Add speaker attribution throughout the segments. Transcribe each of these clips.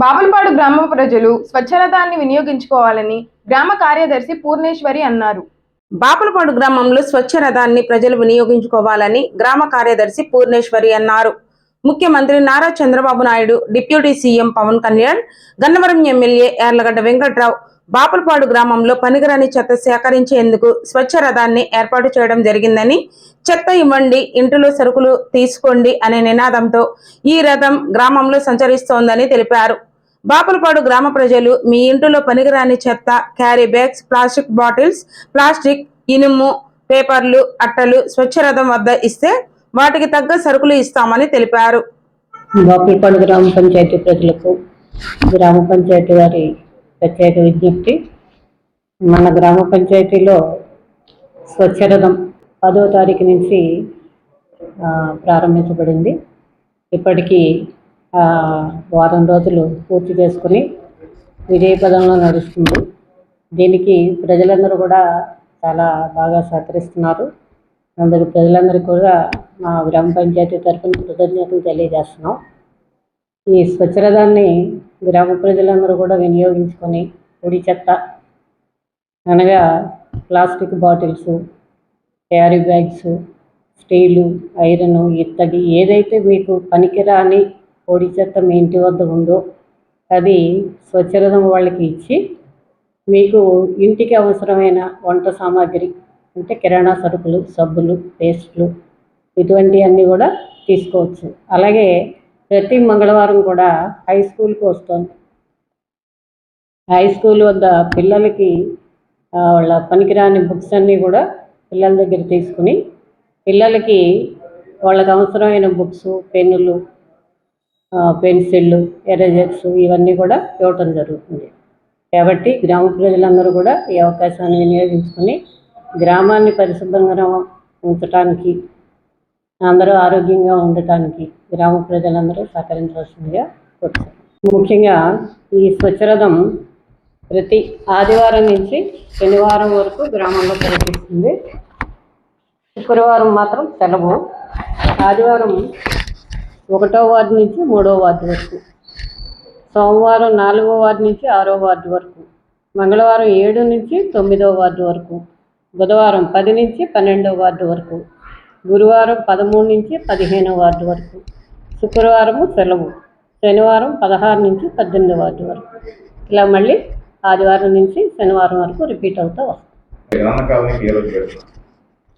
Speaker 1: బాపులపాడు గ్రామ ప్రజలు స్వచ్ఛరథాన్ని వినియోగించుకోవాలని గ్రామ కార్యదర్శి పూర్ణేశ్వరి అన్నారు.
Speaker 2: బాపులపాడు గ్రామంలో స్వచ్ఛ రథాన్ని ప్రజలు వినియోగించుకోవాలని గ్రామ కార్యదర్శి పూర్ణేశ్వరి అన్నారు. ముఖ్యమంత్రి Nara Chandrababu Naidu deputy CM Pawan Kalyan Gannavaram MLA Yarlagadda Venkatrao Bapulapadu గ్రామంలో పనికిరాని చెత్త సేకరించేందుకు స్వచ్ఛ రథాన్ని ఏర్పాటు చేయడం జరిగిందని చెత్త ఇవ్వండి ఇంటిలో సరుకులు తీసుకోండి అనే నినాదంతో ఈ రథం గ్రామంలో సంచరిస్తోందని తెలిపారు. బాపులపాడు గ్రామ ప్రజలు మీ ఇంటిలో పనికిరాని చెత్త carry bags plastic bottles plastic ఇనుము పేపర్లు అట్టలు స్వచ్ఛ రథం వద్ద ఇస్తే వాటికి తగ్గ సరుకులు ఇస్తామని తెలిపారు.
Speaker 3: బాపులపాడు గ్రామ పంచాయతీ ప్రజలకు గ్రామ పంచాయతీ వారి ప్రత్యేక విజ్ఞప్తి మన గ్రామ పంచాయతీలో స్వచ్ఛరథం పదో తారీఖు నుంచి ప్రారంభించబడింది. ఇప్పటికీ వారం రోజులు పూర్తి చేసుకుని విజయపదంలో నడుస్తుంది. దీనికి ప్రజలందరూ కూడా చాలా బాగా సహకరిస్తున్నారు. అందుకు ప్రజలందరూ కూడా మా గ్రామ పంచాయతీ తరఫున కృతజ్ఞతలు తెలియజేస్తున్నాం. ఈ స్వచ్ఛరథాన్ని గ్రామ ప్రజలందరూ కూడా వినియోగించుకొని పొడి చెత్త అనగా plastic bottles carry bags steel iron ఇత్తడి ఏదైతే మీకు పనికిరాని పొడి చెత్త మీ ఇంటి వద్ద ఉందో అది స్వచ్ఛరథం వాళ్ళకి ఇచ్చి మీకు ఇంటికి అవసరమైన వంట సామాగ్రి అంటే కిరాణా సరుకులు సబ్బులు పేస్ట్లు ఇటువంటివన్నీ కూడా తీసుకోవచ్చు. అలాగే ప్రతి మంగళవారం కూడా హై స్కూల్కి వస్తుంది. హై స్కూల్ వద్ద పిల్లలకి వాళ్ళ పనికిరాని బుక్స్ అన్నీ కూడా పిల్లల దగ్గర తీసుకుని పిల్లలకి వాళ్ళకి అవసరమైన బుక్స్ పెన్నులు పెన్సిళ్ళు ఎరేజర్స్ ఇవన్నీ కూడా ఇవ్వటం జరుగుతుంది. కాబట్టి గ్రామ ప్రజలందరూ కూడా ఈ అవకాశాన్ని వినియోగించుకొని గ్రామాన్ని పరిశుభ్రంగా ఉంచటానికి అందరూ ఆరోగ్యంగా ఉండటానికి గ్రామ ప్రజలందరూ సహకరించవలసిందిగా ముఖ్యంగా ఈ స్వచ్ఛరథం ప్రతి ఆదివారం నుంచి శనివారం వరకు గ్రామంలో పర్యటిస్తుంది శుక్రవారం మాత్రం సెలవు. ఆదివారం ఒకటో వార్డు నుంచి మూడో వార్డు వరకు. సోమవారం నాలుగో వార్డు నుంచి ఆరో వార్డు వరకు. మంగళవారం ఏడు నుంచి తొమ్మిదో వార్డు వరకు. బుధవారం పది నుంచి పన్నెండో వార్డు వరకు. గురువారం పదమూడు నుంచి పదిహేనో వార్డు వరకు. శుక్రవారము సెలవు. శనివారం పదహారు నుంచి పద్దెనిమిది వార్డు వరకు. ఇలా మళ్ళీ ఆదివారం నుంచి శనివారం వరకు రిపీట్ అవుతూ వస్తుంది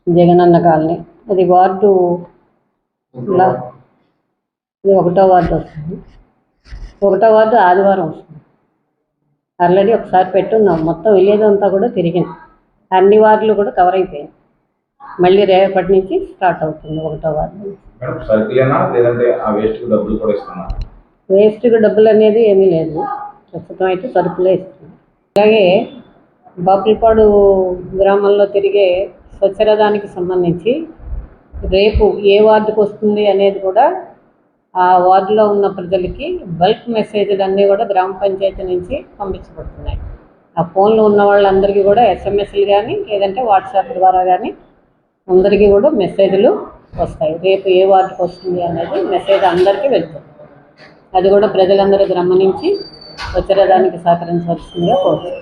Speaker 4: జగనన్న
Speaker 3: కాలనీ అది వార్డు ఇలా ఇది ఒకటో వార్డు వస్తుంది. ఒకటో వార్డు ఆదివారం వస్తుంది. ఆల్రెడీ ఒకసారి పెట్టున్నాం. మొత్తం విలేజ్ అంతా కూడా తిరిగింది అన్ని వార్డులు కూడా కవర్ అయిపోయాయి. మళ్ళీ రేపటి నుంచి స్టార్ట్ అవుతుంది ఒకటో వార్డు వేస్ట్కి డబ్బులు అనేది ఏమీ లేదు. ప్రస్తుతం అయితే సరుకులే ఇస్తున్నాం. అలాగే బాపులపాడు గ్రామంలో తిరిగే స్వచ్ఛరథానికి సంబంధించి రేపు ఏ వార్డుకు వస్తుంది అనేది కూడా ఆ వార్డులో ఉన్న ప్రజలకి బల్క్ మెసేజ్లు అన్నీ కూడా గ్రామ పంచాయతీ నుంచి పంపించబడుతున్నాయి. ఆ ఫోన్లో ఉన్న వాళ్ళందరికీ కూడా ఎస్ఎంఎస్లు కానీ లేదంటే వాట్సాప్ ద్వారా కానీ అందరికీ కూడా మెసేజ్లు వస్తాయి. రేపు ఏ వార్డుకి వస్తుంది అనేది మెసేజ్ అందరికీ వెళ్తుంది. అది కూడా ప్రజలందరూ గమనించి వచ్చేదానికి సహకరించవలసిందిగా కోరుతుంది